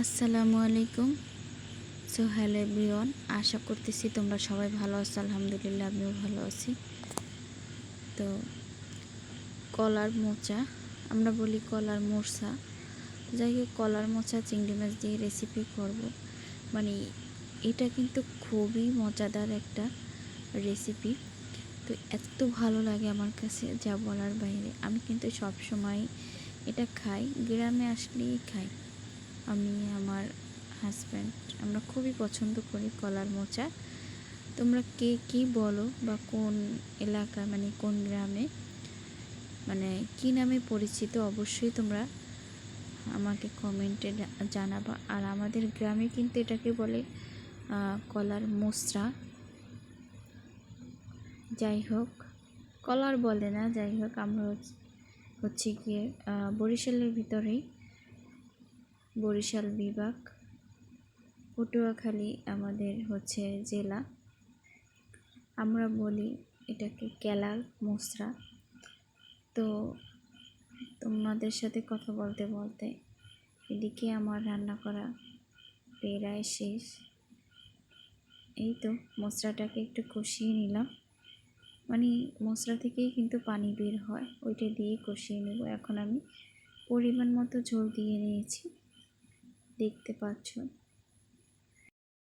আসসালামু আলাইকুম। So hello everyone আশা করতেছি তোমরা সবাই ভালো আছো, আলহামদুলিল্লাহ আমিও ভালো আছি। তো, কলার মোচা, আমরা বলি কলার মোরসা যাই হোক, কলার মোচা, চিংড়ি মাছ দিয়ে রেসিপি করব। মানে এটা কিন্তু খুবই মজাদার একটা রেসিপি তো, এত ভালো লাগে আমার কাছে যা বলার বাইরে। আমি কিন্তু সব সময় এটা খাই, গ্রামে আসলেই খাই। আমি, আমার হাজব্যান্ড আমরা খুবই পছন্দ করি কলার মোচা। তোমরা কে, কি বলো বা কোন এলাকা মানে কোন গ্রামে মানে কি নামে পরিচিত, অবশ্যই তোমরা আমাকে কমেন্টে জানাবা। আর আমাদের গ্রামে কিন্তু এটাকে বলে কলার মোসরা যাই হোক, কলার বলে না, যাই হোক, আমরা হচ্ছে গিয়ে বরিশালের ভিতরেই। বরিশাল বিভাগ, পটুয়াখালী আমাদের হচ্ছে জেলা। আমরা বলি এটাকে কেলাল মোসরা। তো তোমাদের সাথে কথা বলতে বলতে এদিকে আমার রান্না করা প্রায় শেষ। এই তো মশলাটাকে একটু কষিয়ে নিলাম। মানে মশলা থেকেই কিন্তু পানি বের হয়, ওইটা দিয়ে কষিয়ে নেব। এখন আমি পরিমাণ মতো ঝোল দিয়ে নিয়েছি। দেখতে পাচ্ছ।